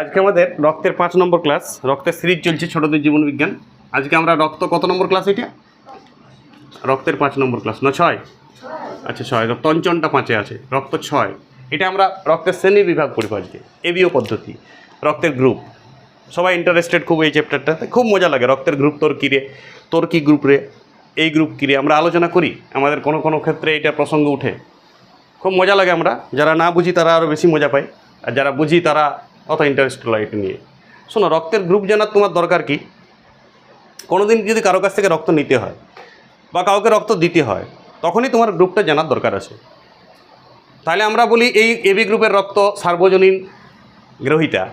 আজকে আমাদের রক্তের পাঁচ নম্বর ক্লাস রক্তের সিরিজ চলছে ছোটদের জীবন বিজ্ঞান। আজকে আমরা রক্ত কত নম্বর ক্লাস এটা? রক্তের পাঁচ নম্বর ক্লাস না ছয়? আচ্ছা ছয়। রক্ত অঞ্চনটা পাঁচে আছে, রক্ত ছয়। এটা আমরা রক্তের শ্রেণি বিভাগ করি আজকে, এবিও পদ্ধতি, রক্তের গ্রুপ সবাই ইন্টারেস্টেড খুব এই চ্যাপ্টারটাতে খুব মজা লাগে, রক্তের গ্রুপ তোর কী রে? তোর কী গ্রুপ রে? এই গ্রুপ কী রে? আমরা আলোচনা করি, আমাদের কোনো কোনো ক্ষেত্রে এটা প্রসঙ্গ উঠে। খুব মজা লাগে আমরা, যারা না বুঝি তারা আরও বেশি মজা পায়, আর যারা বুঝি তারা অত ইন্টারেস্ট লাগে এটা নিয়ে। শোনো, রক্তের গ্রুপ জানার তোমার দরকার কি? কোনো দিন যদি কারও কাছ থেকে রক্ত নিতে হয় বা কাউকে রক্ত দিতে হয়, তখনই তোমার গ্রুপটা জানার দরকার আছে। তাহলে আমরা বলি এই এবি গ্রুপের রক্ত সার্বজনীন গ্রহিতা।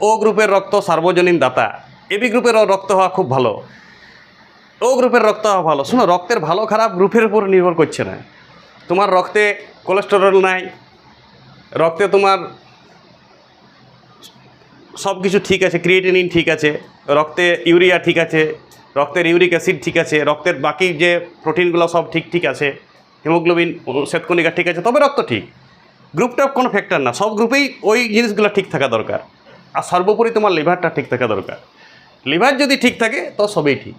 ও গ্রুপের রক্ত সার্বজনীন দাতা। এবি গ্রুপের রক্ত হওয়া খুব ভালো। ও গ্রুপের রক্ত হওয়া ভালো। শোনো, রক্তের ভালো খারাপ গ্রুপের উপর নির্ভর করছে না। তোমার রক্তে কোলেস্টেরল নাই, রক্তে তোমার সব কিছু ঠিক আছে ক্রিয়েটিনিন ঠিক আছে, রক্তে ইউরিয়া ঠিক আছে, রক্তের ইউরিক অ্যাসিড ঠিক আছে, রক্তের বাকি যে প্রোটিনগুলো সব ঠিক ঠিক আছে হিমোগ্লোবিন শ্বেতকণিকা ঠিক আছে, তবে রক্ত ঠিক। গ্রুপটা কোনো ফ্যাক্টর না, সব গ্রুপেই ওই জিনিসগুলো ঠিক থাকা দরকার। আর সর্বোপরি তোমার লিভারটা ঠিক থাকা দরকার। লিভার যদি ঠিক থাকে, তো সবই ঠিক।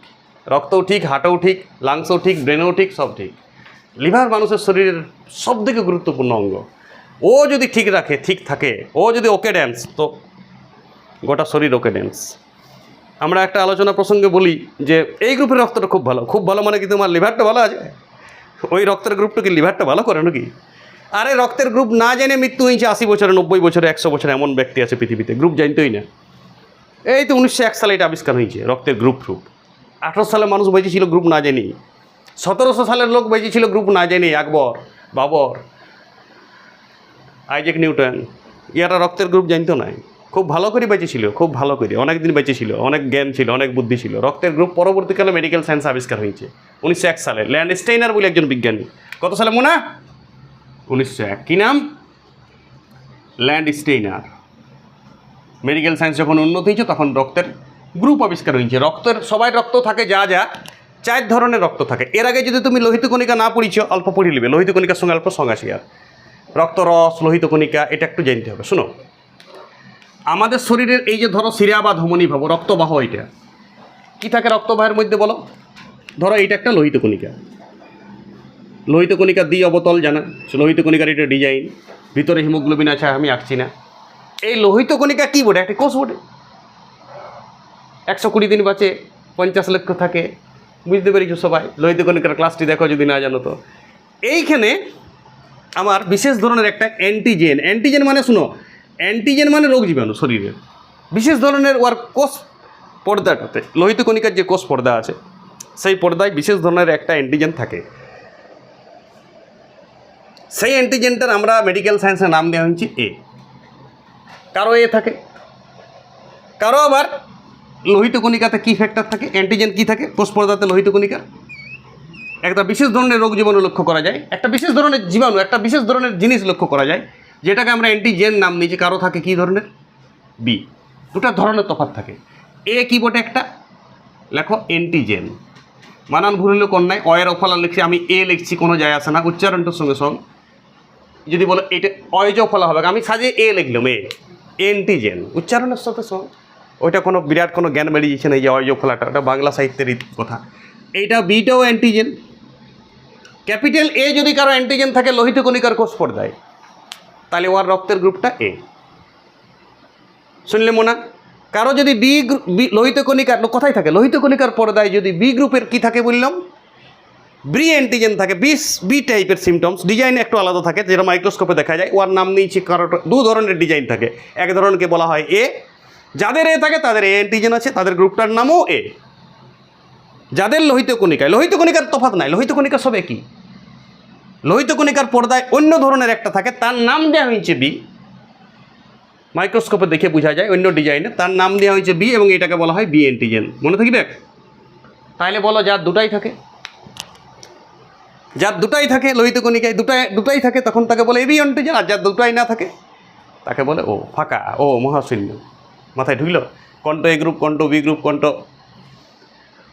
রক্তও ঠিক হার্টও ঠিক লাংসও ঠিক ব্রেনও ঠিক, সব ঠিক। লিভার মানুষের শরীরের সব সবথেকে গুরুত্বপূর্ণ অঙ্গ। ও যদি ঠিক রাখে, ঠিক থাকে, ও যদি ওকে ড্যান্স তো গোটা শরীর ওকে ডেন্স আমরা একটা আলোচনা প্রসঙ্গে বলি যে এই গ্রুপের রক্তটা খুব ভালো। খুব ভালো মানে কি তোমার লিভারটা ভালো আছে? ওই রক্তের গ্রুপটা কি লিভারটা ভালো করে নাকি? আরে রক্তের গ্রুপ না জেনে মৃত্যু হয়েছে আশি বছরে, নব্বই বছরে, একশো বছরে এমন ব্যক্তি আছে পৃথিবীতে। গ্রুপ জানতেই না। এই তো উনিশশো এক সালে এটা আবিষ্কার হয়েছে, রক্তের গ্রুপ গ্রুপ আঠারো সালে মানুষ বেঁচে ছিল গ্রুপ না জেনি সতেরোশো সালের লোক বেঁচে ছিল গ্রুপ না জেনে আকবর, বাবর, আইজেক নিউটন। ইয়ারা রক্তের গ্রুপ জানতো না। খুব ভালো করে বেঁচে ছিল খুব ভালো করে অনেক দিন বেঁচে ছিল অনেক জ্ঞান ছিল, অনেক বুদ্ধি ছিল। রক্তের গ্রুপ পরবর্তীকালে মেডিকেল সায়েন্স আবিষ্কার হয়েছে, উনিশশো এক সালে। ল্যান্ড স্টেইনার বলে একজন বিজ্ঞানী। কত সালে মোনা? উনিশশো এক। কী নাম? ল্যান্ড স্টেইনার মেডিকেল সায়েন্স যখন উন্নত হয়েছে, তখন রক্তের গ্রুপ আবিষ্কার হয়েছে। রক্তের, সবাই রক্ত থাকে, যা যা, চার ধরনের রক্ত থাকে। এর আগে যদি তুমি লোহিত কণিকা না পড়িছ, অল্প পড়ি নেবে। লোহিত কণিকার সঙ্গে অল্প আর রক্তরস লোহিত কণিকা, এটা একটু জানতে হবে। শোনো আমাদের শরীরের এই যে ধরো সিরিয়া বা ধমনী ভাবো, রক্তবাহ এটা। কী থাকে রক্তবাহের মধ্যে বলো? ধরো এইটা একটা লোহিত কণিকা। লোহিত কণিকা দ্বি অবতল জানা, লোহিত কণিকার এটা ডিজাইন ভিতরে হিমোগ্লোবিন আছে, আমি আঁকছি না। এই লোহিত কণিকা কী বটে? একটা কোষ বটে? একশো কুড়ি দিন বাঁচে, পঞ্চাশ লক্ষ থাকে। বুঝতে পেরেছ সবাই? লোহিত কণিকার ক্লাসটি দেখো যদি না জানো তো। এইখানে আমার বিশেষ ধরনের একটা অ্যান্টিজেন অ্যান্টিজেন মানে শুনো অ্যান্টিজেন মানে রোগ জীবাণু শরীরের। বিশেষ ধরনের ওর কোষ পর্দাটাতে, লোহিত কণিকার যে কোষ পর্দা আছে, সেই পর্দায় বিশেষ ধরনের একটা অ্যান্টিজেন থাকে। সেই অ্যান্টিজেনটার আমরা মেডিকেল সায়েন্সের নাম দেওয়া হয়েছে এ কারও এ থাকে, কারও আবার লোহিত কণিকাতে কী ফ্যাক্টর থাকে, অ্যান্টিজেন কী থাকে, কোষ পর্দাতে লোহিত কণিকা একটা বিশেষ ধরনের রোগ জীবাণু লক্ষ্য করা যায়, একটা বিশেষ ধরনের জীবাণু, একটা বিশেষ ধরনের জিনিস লক্ষ্য করা যায় যেটাকে আমরা অ্যান্টিজেন নাম নিয়েছি কারও থাকে কী ধরনের? বি দুটা ধরনের তফাৎ থাকে। এ কি বটে একটা, লেখো অ্যান্টিজেন মানান ভুল হলেও কন্যায় অয়ের অফলা লিখছি, আমি এ লিখছি, কোনো যায় আসে না, উচ্চারণটার সঙ্গে সঙ্গে। যদি বলো এটা অয়জ ফলা হবে, আমি সাজে এ লিখলাম এ অ্যান্টিজেন উচ্চারণের সাথে সঙ্গে। ওইটা কোনো বিরাট কোনো জ্ঞান বেরিয়েছে না, এই যে অয়জ ফলাটা ওটা বাংলা সাহিত্যের কথা। এইটা বিটাও অ্যান্টিজেন ক্যাপিটাল এ যদি কারও অ্যান্টিজেন থাকে, লোহিত কণিকার কোষ পর্দায়। তাহলে ওর রক্তের গ্রুপটা এ শুনলে মোনা? কারও যদি বি লোহিত কণিকার কোথায় থাকে, লোহিত কণিকার পর্দায় যদি বি গ্রুপের কি থাকে বললাম? ব্রি অ্যান্টিজেন থাকে বিস বি টাইপের সিমটমস ডিজাইন একটু আলাদা থাকে, যেটা মাইক্রোস্কোপে দেখা যায় ওর নাম নিয়েছি কারও, দু ধরনের ডিজাইন থাকে। এক ধরনকে বলা হয় এ যাদের এ থাকে তাদের এ অ্যান্টিজেন আছে, তাদের গ্রুপটার নামও এ যাদের লোহিত কণিকায়, লোহিত কণিকার তফাৎ নাই, লোহিত কণিকা সব একই। লোহিত কণিকার পর্দায় অন্য ধরনের একটা থাকে, তার নাম দেওয়া হয়েছে বি। মাইক্রোস্কোপে দেখে বোঝা যায়, অন্য ডিজাইনে তার নাম দেওয়া হয়েছে বি এবং এটাকে বলা হয় বি অ্যান্টিজেন মনে থাকবে? তাহলে বলো, যার দুটাই থাকে। যার দুটাই থাকে, লোহিত কণিকায় দুটাই দুটাই থাকে, তখন তাকে বলে এবি অ্যান্টিজেন আর যার দুটাই না থাকে, তাকে বলে ও, ফাঁকা, ও মহাশূন্য। মাথায় ঢুকল? কণ্ঠ এ গ্রুপ, কণ্ঠ বি গ্রুপ, কণ্ঠ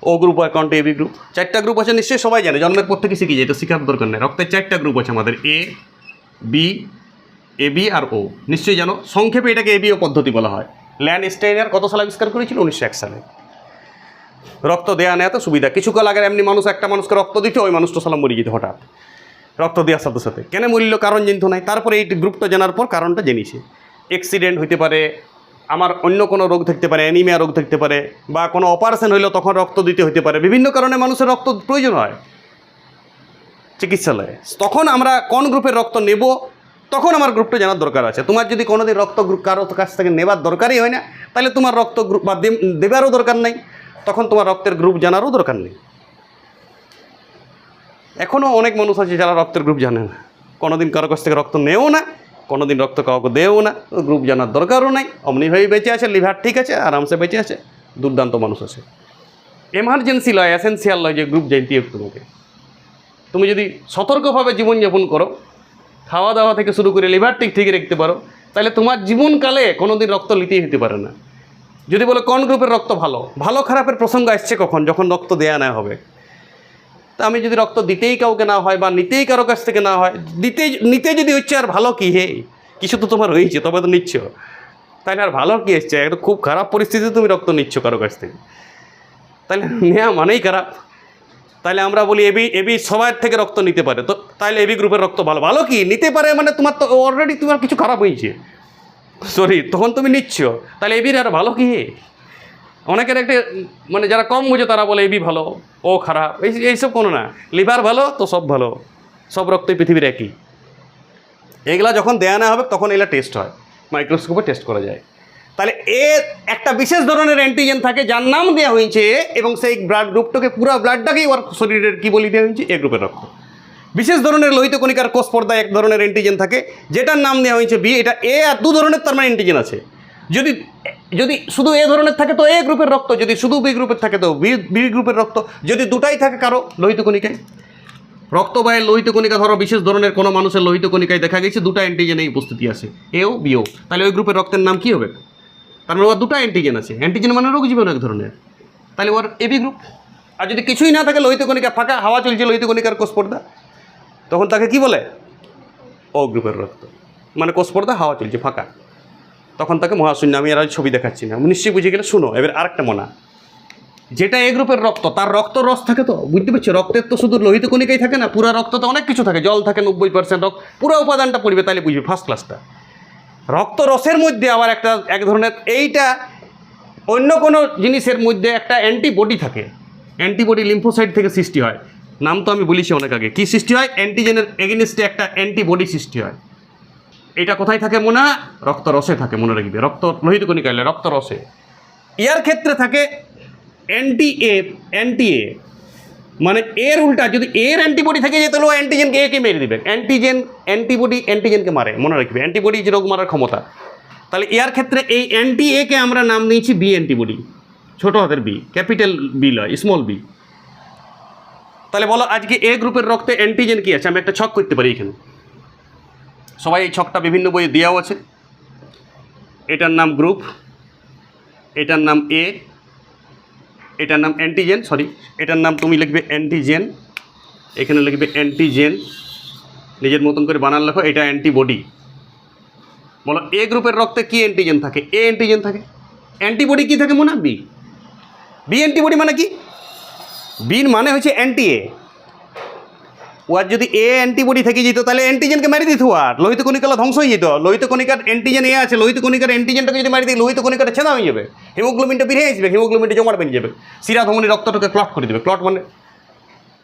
O group account AB group চারটা গ্রুপ আছে, নিশ্চয়ই সবাই জানে, জন্মের পর থেকে শিখে যায় এটা শেখার দরকার নেই। রক্তের চারটা গ্রুপ আছে আমাদের এ বি এ বি আর ও নিশ্চয়ই জানো, সংক্ষেপে এটাকে এ বি ও পদ্ধতি বলা হয়। ল্যান্ড স্টেইনার কত সালে আবিষ্কার করেছিল? উনিশশো এক সালে। রক্ত দেওয়া নেওয়া তো সুবিধা। কিছু কাল আগে এমনি মানুষ, একটা মানুষকে রক্ত দিতে, ওই মানুষটা সালাম মরে যেত হঠাৎ। রক্ত দেওয়ার সাথে সাথে। কেন মূল্য, কারণ জানতো নাই? তারপরে এই গ্রুপটা জানার পর কারণটা জেনেছে। অ্যাক্সিডেন্ট হইতে পারে আমার অন্য কোনো রোগ থাকতে পারে অ্যানিমিয়া রোগ থাকতে পারে, বা কোনো অপারেশন হইল তখন রক্ত দিতে হতে পারে। বিভিন্ন কারণে মানুষের রক্ত প্রয়োজন হয়। চিকিৎসালয়ে। তখন আমরা কোন গ্রুপের রক্ত নেব, তখন আমার গ্রুপটা জানার দরকার আছে। তোমার যদি কোনোদিন রক্ত গ্রুপ কারও কাছ থেকে নেবার দরকারই হয় না, তাহলে তোমার রক্ত গ্রুপ বা দেবারও দরকার নেই। তখন তোমার রক্তের গ্রুপ জানারও দরকার নেই। এখনও অনেক মানুষ আছে যারা রক্তের গ্রুপ জানে না। কোনোদিন কারও কাছ থেকে রক্ত নেও না। কোনোদিন রক্ত কাউকে দেও না, গ্রুপ জানার দরকারও নাই। অমনিভাবেই বেঁচে আছে, লিভার ঠিক আছে, আরামসে বেঁচে আছে, দুর্দান্ত মানুষ আছে। এমার্জেন্সি লয় এসেন্সিয়াল লয় যে গ্রুপ জানতে তোমাকে তুমি যদি সতর্কভাবে জীবনযাপন করো, খাওয়া দাওয়া থেকে শুরু করে লিভার ঠিক ঠিক রাখতে পারো, তাহলে তোমার জীবনকালে কোনোদিন রক্ত নিতেই হতে পারে না। যদি বলো কোন গ্রুপের রক্ত ভালো ভালো খারাপের প্রসঙ্গ আসছে কখন? যখন রক্ত দেয়া না হবে। তা আমি যদি রক্ত দিতেই কাউকে না হয় বা নিতেই কারও কাছ থেকে না হয় দিতে নিতে যদি হচ্ছে আর ভালো কী হে? কিছু তো তোমার রয়েছে তবে তো নিচ্ছ। তাহলে আর ভালো কী এসছে? একটা খুব খারাপ পরিস্থিতিতে তুমি রক্ত নিচ্ছ কারও কাছ থেকে। তাহলে নেওয়া মানেই খারাপ। তাহলে আমরা বলি এবি এবি সবার থেকে রক্ত নিতে পারে। তো তাহলে এবি গ্রুপের রক্ত ভালো। ভালো কি? নিতে পারে মানে তোমার তো অলরেডি তোমার কিছু খারাপ হয়েছে। সরি তখন তুমি নিচ্ছ। তাহলে এবির আর ভালো কি অনেকের একটা মানে যারা কম বুঝে তারা বলে এবি ভালো, ও খারাপ। এই, এইসব কোনো না। লিভার ভালো, তো সব ভালো। সব রক্তই পৃথিবীর একই। এগুলা যখন দেয়া না হবে, তখন এগুলা টেস্ট হয়। মাইক্রোস্কোপে টেস্ট করা যায়। তাহলে এ একটা বিশেষ ধরনের অ্যান্টিজেন থাকে, যার নাম দেওয়া হয়েছে এবং সেই ব্লাড গ্রুপটাকে পুরো ব্লাডটাকেই ওর শরীরের কী বলি দেওয়া হয়েছে? এ গ্রুপের রক্ত। বিশেষ ধরনের লোহিত কণিকার কোষ পর্দায় এক ধরনের অ্যান্টিজেন থাকে, যেটার নাম দেওয়া হয়েছে বি। এটা এ আর দু ধরনের তার মানে অ্যান্টিজেন আছে। যদি যদি শুধু এ ধরনের থাকে তো এ গ্রুপের রক্ত, যদি শুধু বি গ্রুপের থাকে তো বি বি গ্রুপের রক্ত, যদি দুটাই থাকে কারও লোহিত কণিকায়? রক্তবাহের লোহিত কণিকা ধরো বিশেষ ধরনের কোনো মানুষের লোহিত কণিকায় দেখা গেছে, দুটো অ্যান্টিজেনের উপস্থিতি আছে এও বিও তাহলে ওই গ্রুপের রক্তের নাম কী হবে? মানে ওর দুটো অ্যান্টিজেন আছে। অ্যান্টিজেন মানে রোগ জীবন এক ধরনের। তাহলে ওর এবি গ্রুপ আর যদি কিছুই না থাকে, লোহিত কণিকা ফাঁকা, হাওয়া চলছে, লোহিত কণিকার কোষ পর্দা তখন তাকে কি বলে? ও গ্রুপের রক্ত। মানে কোষ পর্দা হাওয়া চলছে, ফাঁকা। তখন তাকে মহাশূন্য, আমি আর ছবি দেখাচ্ছি না। নিশ্চয়ই বুঝে গেলে শুনো, এবার আরেকটা মনা। যেটা এ গ্রুপের রক্ত, তার রক্ত রস থাকে তো, বুঝতে পারছ? রক্তের তো শুধু লোহিত কণিকাই থাকে না, পুরো রক্ত তো অনেক কিছু থাকে, জল থাকে নব্বই পার্সেন্ট রক্ত, পুরো উপাদানটা পড়বে, তাহলে বুঝবে ফার্স্ট ক্লাসটা রক্ত রসের মধ্যে আবার একটা, এক ধরনের, এইটা অন্য কোনো জিনিসের মধ্যে একটা অ্যান্টিবডি থাকে। অ্যান্টিবডি লিম্ফোসাইট থেকে সৃষ্টি হয়। নাম তো আমি বলেছি অনেক আগে। কী সৃষ্টি হয়? অ্যান্টিজেনের এগেনিস্টে একটা অ্যান্টিবডি সৃষ্টি হয়। এটা কোথায় থাকে মনে? হয়? রক্ত রসে থাকে, মনে রাখবে। রক্ত, লোহিত কণিকা এলে রক্ত রসে। ইয়ার ক্ষেত্রে থাকে অ্যান্টি এ অ্যান্টি এ মানে এর উল্টা, যদি এর অ্যান্টিবডি থেকে যেত তাহলে ও অ্যান্টিজেনকে একে মেরে দিবে। অ্যান্টিজেন অ্যান্টিবডি অ্যান্টিজেনকে মারে, মনে রাখবে। অ্যান্টিবডি যে রোগ মারার ক্ষমতা। তাহলে এর ক্ষেত্রে এই অ্যান্টি একে আমরা নাম দিয়েছি বি অ্যান্টিবডি ছোট হাতের বি ক্যাপিটাল বি লয় স্মল বি তাহলে বলো, আজকে এ গ্রুপের রক্তে অ্যান্টিজেন কি আছে? আমি একটা ছক করতে পারি এখানে। সবাই এই ছকটা বিভিন্ন বইয়ে দেওয়াও আছে। এটার নাম গ্রুপ, এটার নাম এ এটার নাম অ্যান্টিজেন সরি এটার নাম তুমি লিখবে অ্যান্টিজেন এখানে লিখবে অ্যান্টিজেন নিজের মতন করে বানান লেখো, এটা অ্যান্টিবডি বলো এ গ্রুপের রক্তে কি অ্যান্টিজেন থাকে? এ অ্যান্টিজেন থাকে। অ্যান্টিবডি কি থাকে মনে বি বি অ্যান্টিবডি মানে কি? বির মানে হচ্ছে অ্যান্টি এ ওর যদি এ অ্যান্টিবডি থেকে যেত, তাহলে অ্যান্টিজেনকে মারি দিত আর। লোহিত কণিকালা ধ্বংস হয়ে যেত। লোহিত কণিকার অ্যান্টিজেন এ আছে, লোহিত কণিকার অ্যান্টিজেনটাকে যদি মারি দিই, লোহিত কণিকাটা ছেদা হয়ে যাবে। হিমোগ্লোবিনটা বেড়ে আসবে হিমোগ্লোবিনটা জমাট বেরিয়ে যাবে। শিরা ধমনি রক্তটাকে ক্লট করে দেবে। ক্লট মানে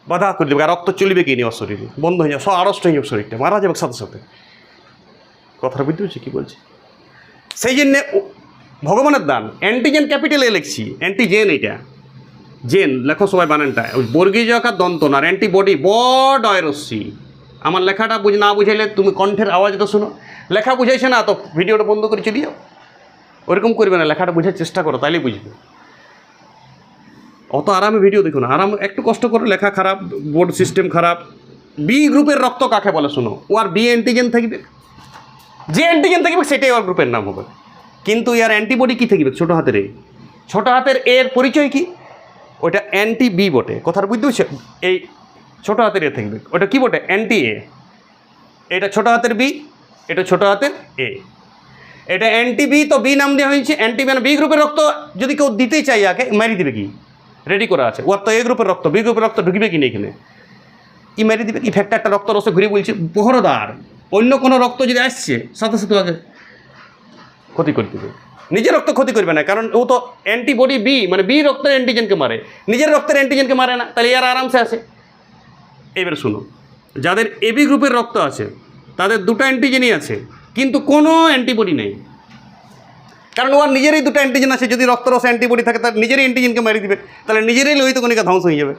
বাধা করে দেবে। আর রক্ত চলবে কি নি ওর শরীরে বন্ধ হয়ে যাবে। সব আড়ষ্ট হয়ে যাবে শরীরটা। মারা যাবে সাথে সাথে। কথাটা বুঝতে পারছি? কী বলছি? সেই জন্যে ভগবানের দান। অ্যান্টিজেন ক্যাপিটাল লিখছি। অ্যান্টিজেন এটা। জেন, লেখো সবাই বানানটা। ওই বর্গীয় আকার দন্ত, না, অ্যান্টিবডি, বড অয়রস্যি আমার লেখাটা বুঝ, না বুঝাইলে তুমি কণ্ঠের আওয়াজটা শোনো। লেখা বুঝাইছে না, তো ভিডিওটা বন্ধ করে চলে ওরকম করবে না, লেখাটা বোঝার চেষ্টা করো তাইলে বুঝবে। অত আরামে ভিডিও দেখো না, আরাম, একটু কষ্ট করে লেখা খারাপ, বোর্ড সিস্টেম খারাপ। বি গ্রুপের রক্ত কাকে বলে শোনো? ও আর বি অ্যান্টিজেন থাকবে? যে অ্যান্টিজেন থাকবে, সেটাই ওর গ্রুপের নাম হবে। কিন্তু ইয়ার অ্যান্টিবডি কী থাকবে? ছোটো হাতের এই ছোটো হাতের এর পরিচয় কি? ওটা অ্যান্টি বি বটে। কথাটা বুঝতে পারছ? এই ছোটো হাতের এ থাকবে। ওটা কি বটে? অ্যান্টি এ এটা ছোটো হাতের বি এটা ছোট হাতের এ এটা অ্যান্টি বি তো বি নাম দেওয়া হয়েছে। অ্যান্টি মানে বি গ্রুপের রক্ত যদি কেউ দিতে চাই আগে মারি দিবে কি? রেডি করা আছে। ওর তো এ গ্রুপের রক্ত বি গ্রুপের রক্ত ঢুকবে কি না এখানে? ই মারি দিবে কি? ফ্যাক্টরটা রক্ত রসে ঘুরে বলছে, পহরদার, অন্য কোনো রক্ত যদি আসছে, সাথে সাথে আগে ক্ষতি করে দেবে। নিজের রক্ত ক্ষতি করবে না, কারণ ও তো অ্যান্টিবডি বি মানে বি রক্তের অ্যান্টিজেনকে মারে। নিজের রক্তের অ্যান্টিজেনকে মারে না, তাহলে এর আরামসে আসে এবার শুনো যাদের এবি গ্রুপের রক্ত আছে, তাদের দুটো অ্যান্টিজেনই আছে, কিন্তু কোনো অ্যান্টিবডি নেই। কারণ ওর নিজেরই দুটো অ্যান্টিজেন আছে, যদি রক্তরস অ্যান্টিবডি থাকে, তার নিজেরই অ্যান্টিজেনকে মারি দিবে, তাহলে নিজেরই লোহিত কণিকা ধ্বংস হয়ে যাবে।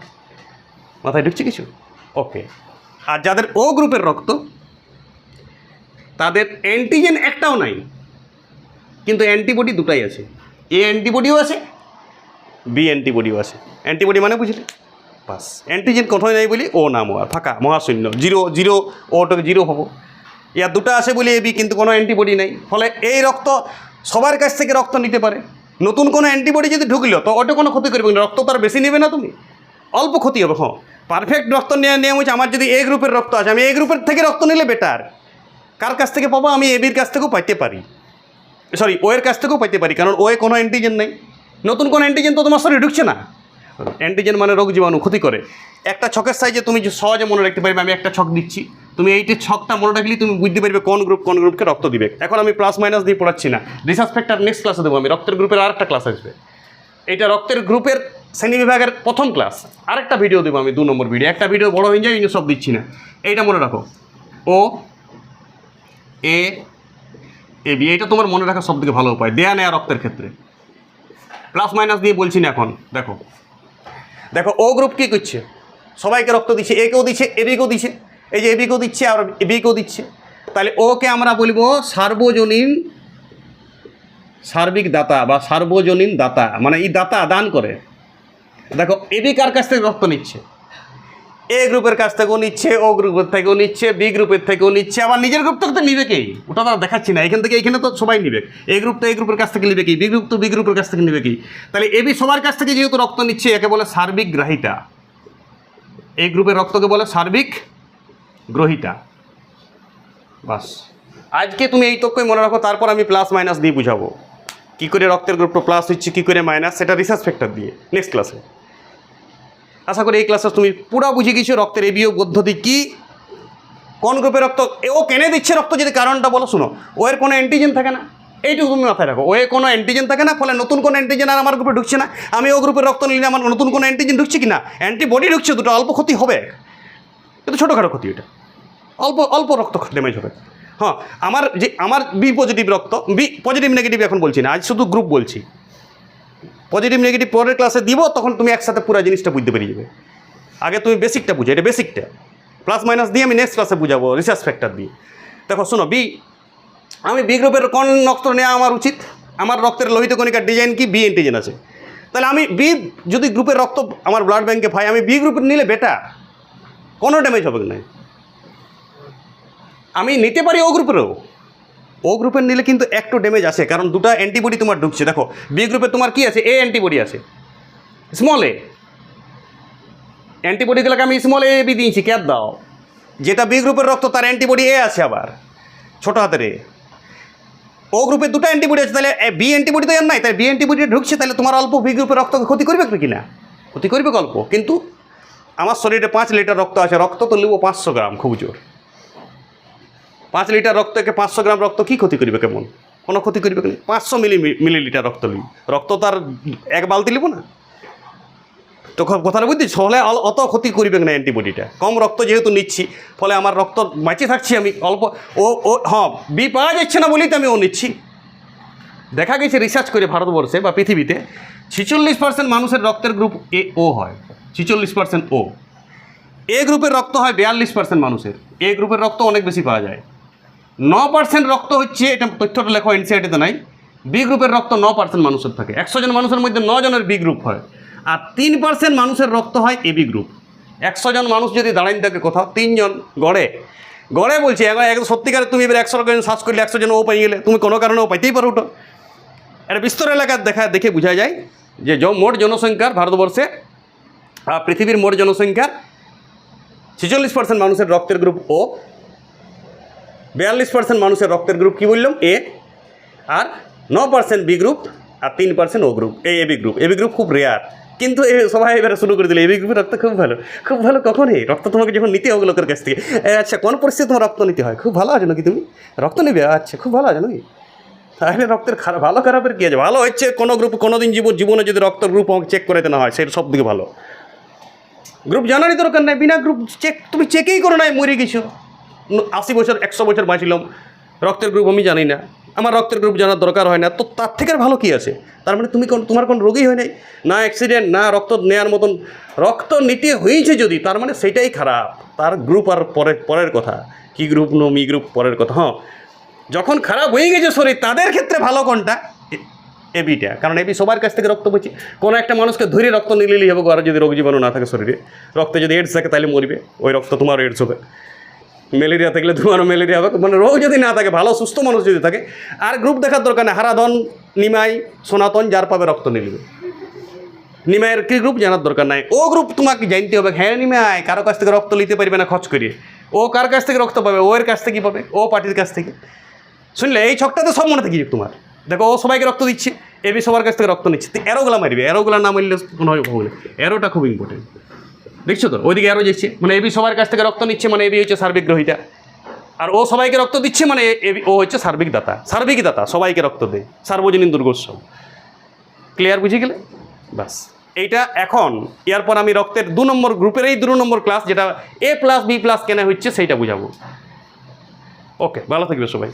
মাথায় ঢুকছে কিছু? ওকে আর যাদের ও গ্রুপের রক্ত, তাদের অ্যান্টিজেন একটাও নাই। কিন্তু অ্যান্টিবডি দুটাই আছে। এ অ্যান্টিবডিও আছে, বি অ্যান্টিবডিও আছে। অ্যান্টিবডি মানে বুঝলি? বাস। অ্যান্টিজেন কোথায় নাই বলি, ও নাম আর ফাঁকা, মহাশূন্য, জিরো জিরো ওটাকে জিরো হব। ইয়ার দুটো আছে বলি এবি কিন্তু কোনো অ্যান্টিবডি নেই। ফলে এই রক্ত সবার কাছ থেকে রক্ত নিতে পারে। নতুন কোনো অ্যান্টিবডি যদি ঢুকলো, তো ওটা কোনো ক্ষতি করবে না। রক্ত তো আর বেশি নেবে না তুমি। অল্প ক্ষতি হবে হ্যাঁ। পারফেক্ট রক্ত নেওয়া নিয়ম হচ্ছে আমার যদি এ গ্রুপের রক্ত আছে, আমি এ গ্রুপের থেকে রক্ত নিলে বেটার কার কাছ থেকে পাবো? আমি এবির কাছ থেকেও পাইতে পারি। সরি ওয়ের কাছ থেকেও পাইতে পারি, কারণ ওয়ে কোনো অ্যান্টিজেন নেই। নতুন কোনো অ্যান্টিজেন তো তোমার শরীরে ঢুকছে না। অ্যান্টিজেন মানে রোগ জীবাণু ক্ষতি করে। একটা ছকের সাইজে তুমি সহজে মনে রাখতে পারবে, আমি একটা ছক দিচ্ছি। তুমি এইটি ছকটা মনে রাখলেই তুমি বুঝতে পারবে কোন গ্রুপ কোন গ্রুপকে রক্ত দিবে। এখন আমি প্লাস মাইনাস দিয়ে পড়াচ্ছি না। রিসার্চ ফ্যাক্টর নেক্সট ক্লাসে দেবো আমি। রক্তের গ্রুপের আরেকটা ক্লাস আসবে। এটা রক্তের গ্রুপের শ্রেণি বিভাগের প্রথম ক্লাস আরেকটা ভিডিও দেবো আমি, দু নম্বর ভিডিও একটা ভিডিও বড় হয়ে যায় সব দিচ্ছি না। এইটা মনে রাখো। ও এ এ বি এইটা তোমার মনে রাখার সব থেকে ভালো উপায়। দেয়া নেয়া রক্তের ক্ষেত্রে। প্লাস মাইনাস দিয়ে বলছি না এখন, দেখো। দেখো, ও গ্রুপ কী করছে? সবাইকে রক্ত দিচ্ছে এ কেও দিচ্ছে এ বিকেও দিচ্ছে এই যে এ বিকেও দিচ্ছে আর এ বিকেও দিচ্ছে। তাহলে ওকে আমরা বলব সার্বজনীন সার্বিক দাতা বা সার্বজনীন দাতা। মানে এই দাতা দান করে। দেখো এবি কার কাছ থেকে রক্ত নিচ্ছে? এ গ্রুপের কাছ থেকেও নিচ্ছে ও গ্রুপের থেকেও নিচ্ছে বি গ্রুপের থেকেও নিচ্ছে। আবার নিজের গ্রুপ থেকে তো নিবে কি? ওটা তো আর দেখাচ্ছি না। এখান থেকে এখানে তো সবাই নিবে। এ গ্রুপ তো এ গ্রুপের কাছ থেকে নিবে কি? বি গ্রুপ তো বি গ্রুপের কাছ থেকে নিবে কি? তাহলে এবি সবার কাছ থেকে যেহেতু রক্ত নিচ্ছে, একে বলে সার্বিক গ্রাহিতা। এই গ্রুপের রক্তকে বলে সার্বিক গ্রহিতা। বাস। আজকে তুমি এই তথ্যই মনে রাখো, তারপর আমি প্লাস মাইনাস দিয়ে বুঝাবো। কী করে রক্তের গ্রুপটা প্লাস হচ্ছে, কী করে মাইনাস সেটা রিসার্চ ফ্যাক্টর দিয়ে। নেক্সট ক্লাসে আশা করি এই ক্লাসে তুমি পুরো বুঝে গেছো, রক্তের এবিও পদ্ধতি কী? কোন গ্রুপের রক্ত? ও কেনে দিচ্ছে রক্ত যদি কারণটা বলো, শুনো। ও এর কোনো অ্যান্টিজেন থাকে না। এইটুকু তুমি মাথায় রাখো। ও এর কোনো অ্যান্টিজেন থাকে না, ফলে নতুন কোনো অ্যান্টিজেন আর আমার গ্রুপে ঢুকছে না। আমি ও গ্রুপের রক্ত নিলে আমার নতুন কোনো অ্যান্টিজেন ঢুকছে কি না অ্যান্টিবডি ঢুকছে, দুটো অল্প ক্ষতি হবে। কিন্তু ছোটোখাটো ক্ষতি এটা। অল্প অল্প রক্ত ড্যামেজ হবে। হ্যাঁ আমার যে, আমার বি পজিটিভ রক্ত বি পজিটিভ নেগেটিভ এখন বলছি না, আজ শুধু গ্রুপ বলছি। পজিটিভ নেগেটিভ পরের ক্লাসে দিব, তখন তুমি একসাথে পুরো জিনিসটা বুঝতে পেরে যাবে। আগে তুমি বেসিকটা বুঝো, এটা বেসিকটা প্লাস মাইনাস দিয়ে আমি নেক্সট ক্লাসে বুঝাবো রিসার্চ ফ্যাক্টর দিয়ে। দেখো, শোনো বি আমি বি গ্রুপের কোন রক্ত নেওয়া আমার উচিত? আমার রক্তের লোহিত কণিকার ডিজাইন কি? বি অ্যান্টিজেন আছে। তাহলে আমি বি যদি গ্রুপের রক্ত আমার ব্লাড ব্যাঙ্কে পাই আমি বি গ্রুপের নিলে বেটা কোনো ড্যামেজ হবে না? আমি নিতে পারি ও গ্রুপেরও ও গ্রুপের নিলে কিন্তু একটু ড্যামেজ আছে কারণ দুটো অ্যান্টিবডি তোমার ঢুকছে। দেখো বি গ্রুপে তোমার কি আছে? এ অ্যান্টিবডি আছে। স্মল এ অ্যান্টিবডিগুলোকে আমি স্মল এ বি দিয়েছি ক্যার দাও। যেটা বি গ্রুপের রক্ত, তার অ্যান্টিবডি এ আছে আবার। ছোটো হাতের এ ও গ্রুপে দুটো অ্যান্টিবডি আছে, তাহলে বি অ্যান্টিবডি তো এর নাই তাই বি অ্যান্টিবডি ঢুকছে, তাহলে তোমার অল্প বি গ্রুপের রক্তকে ক্ষতি করবে কি না? ক্ষতি করবে অল্প কিন্তু আমার শরীরে পাঁচ লিটার রক্ত আছে, রক্ত তো নেব পাঁচশো গ্রাম, খুব জোর। পাঁচ লিটার রক্তকে পাঁচশো গ্রাম রক্ত কী ক্ষতি করবে কেমন? কোনো ক্ষতি করবে কেন পাঁচশো মিলি মিলিলিটার রক্ত নিই রক্ত তার এক বালতি লিব না। তো কথাটা বুঝছিস ফলে অত ক্ষতি করবে না অ্যান্টিবডিটা কম রক্ত যেহেতু নিচ্ছি, ফলে আমার রক্ত বাঁচিয়ে থাকছি আমি। অল্প ও ও হ্যাঁ বি পাওয়া যাচ্ছে না বলেই তো আমি ও নিচ্ছি। দেখা গেছে রিসার্চ করে ভারতবর্ষে বা পৃথিবীতে ছিচল্লিশ পার্সেন্ট মানুষের রক্তের গ্রুপ এ ও হয়। ছিচল্লিশ পার্সেন্ট ও। এ গ্রুপের রক্ত হয় বিয়াল্লিশ পার্সেন্ট মানুষের। এ গ্রুপের রক্ত অনেক বেশি পাওয়া যায়। ন পার্সেন্ট রক্ত হচ্ছে, এটা তথ্যটা লেখো এনসিআইটিতে নাই। বি গ্রুপের রক্ত ন পার্সেন্ট মানুষের থাকে। একশো জন মানুষের মধ্যে ন জনের বি গ্রুপ হয়। আর তিন পার্সেন্ট মানুষের রক্ত হয় এ বি গ্রুপ একশো জন মানুষ যদি দাঁড়াইন থাকে কোথাও, তিনজন গড়ে। গড়ে বলছি একদম সত্যিকারে তুমি এবার একশো জন শ্বাস করলে একশো জন ও পাই গেলে, তুমি কোনো কারণে ও পাইতেই পারো ওটা। এটা বিস্তর এলাকার দেখা, দেখে বোঝা যায় যে মোট জনসংখ্যার ভারতবর্ষে পৃথিবীর মোট জনসংখ্যার ছেচল্লিশ পার্সেন্ট মানুষের রক্তের গ্রুপ ও বিয়াল্লিশ পার্সেন্ট মানুষের রক্তের গ্রুপ কি বললাম? এ আর ন পার্সেন্ট বি গ্রুপ আর তিন পার্সেন্ট ও গ্রুপ এই এবি গ্রুপ এবি গ্রুপ খুব রেয়ার কিন্তু এ সবাই এবারে শুরু করে দিলে এবি গ্রুপের রক্ত খুব ভালো। খুব ভালো কখনই রক্ত তোমাকে যখন নিতে হবে লোকের কাছ থেকে। এ, আচ্ছা কোন পরিস্থিতি তোমার রক্ত নিতে হয়? খুব ভালো আছে নাকি তুমি? রক্ত নেবে? আচ্ছা খুব ভালো আছে নাকি? তাহলে রক্তের খারাপ ভালো খারাপের কী আছে? ভালো হচ্ছে কোনো গ্রুপ কোনো দিন জীবন জীবনে যদি রক্তের গ্রুপ আমাকে চেক করে দেওয়া হয় সেটা সব দিকে ভালো। গ্রুপ জানারই দরকার নাই। বিনা গ্রুপ চেক তুমি চেকেই করো নাই মরে গেছো। আশি বছর, একশো বছর বাঁচিলাম রক্তের গ্রুপ আমি জানি না। আমার রক্তের গ্রুপ জানার দরকার হয় না। তো তার থেকে ভালো কী আছে? তার মানে তুমি কোন, তোমার কোনো রোগই হয় নাই। না অ্যাক্সিডেন্ট না রক্ত নেওয়ার মতন। রক্ত নিতে হয়েছে যদি, তার মানে সেটাই খারাপ। তার গ্রুপ আর পরের পরের কথা। কি গ্রুপ নো, মি গ্রুপ পরের কথা হ্যাঁ। যখন খারাপ হয়ে গেছে শরীর, তাদের ক্ষেত্রে ভালো কোনটা? এবিটা কারণ এবি সবার কাছ থেকে রক্ত বইছে কোনো একটা মানুষকে ধরে রক্ত নিলেই হবে আর যদি রোগ জীবাণু না থাকে শরীরে। রক্তে যদি এডস থাকে তাহলে মরবে। ওই রক্ত তোমার এডস হবে। ম্যালেরিয়া থাকলে তোমারও ম্যালেরিয়া হবে। মানে রোগ যদি না থাকে, ভালো, সুস্থ মানুষ যদি থাকে, আর গ্রুপ দেখার দরকার নেই। হারাধন, নিমাই, সনাতন, যার পাবে রক্ত নিলবে। নিমাইয়ের কি গ্রুপ জানার দরকার নাই। ও গ্রুপ তোমাকে জানতে হবে। হ্যাঁ নিমাই, কারও কাছ থেকে রক্ত নিতে পারবে না খরচ করিয়ে। ও কার কাছ থেকে রক্ত পাবে? ও এর কাছ থেকে পাবে? ও পার্টির কাছ থেকে। শুনলে, এই ছকটাতে সব মনে থাকি তোমার। দেখো, ও সবাইকে রক্ত দিচ্ছে এবি সবার কাছ থেকে রক্ত নিচ্ছে। এরোগুলা মারবে। এরোগুলা না মারলে কোনো হবে এরোটা খুব ইম্পর্টেন্ট দেখছ তো? ওইদিকে আরও যাচ্ছে। মানে এবি সবার কাছ থেকে রক্ত নিচ্ছে মানে এবি হচ্ছে সার্বিক গ্রহিতা আর ও সবাইকে রক্ত দিচ্ছে মানে এবি, ও হচ্ছে সার্বিক দাতা সার্বিক দাতা সবাইকে রক্ত দেয়। সার্বজনীন দুর্গোৎসব। ক্লিয়ার বুঝে গেলে? বাস এইটা এখন, এরপর আমি রক্তের দু নম্বর গ্রুপের এই দু নম্বর ক্লাস, যেটা এ প্লাস বি প্লাস কেন হচ্ছে, সেইটা বুঝাবো। ওকে, ভালো থাকবে সবাই।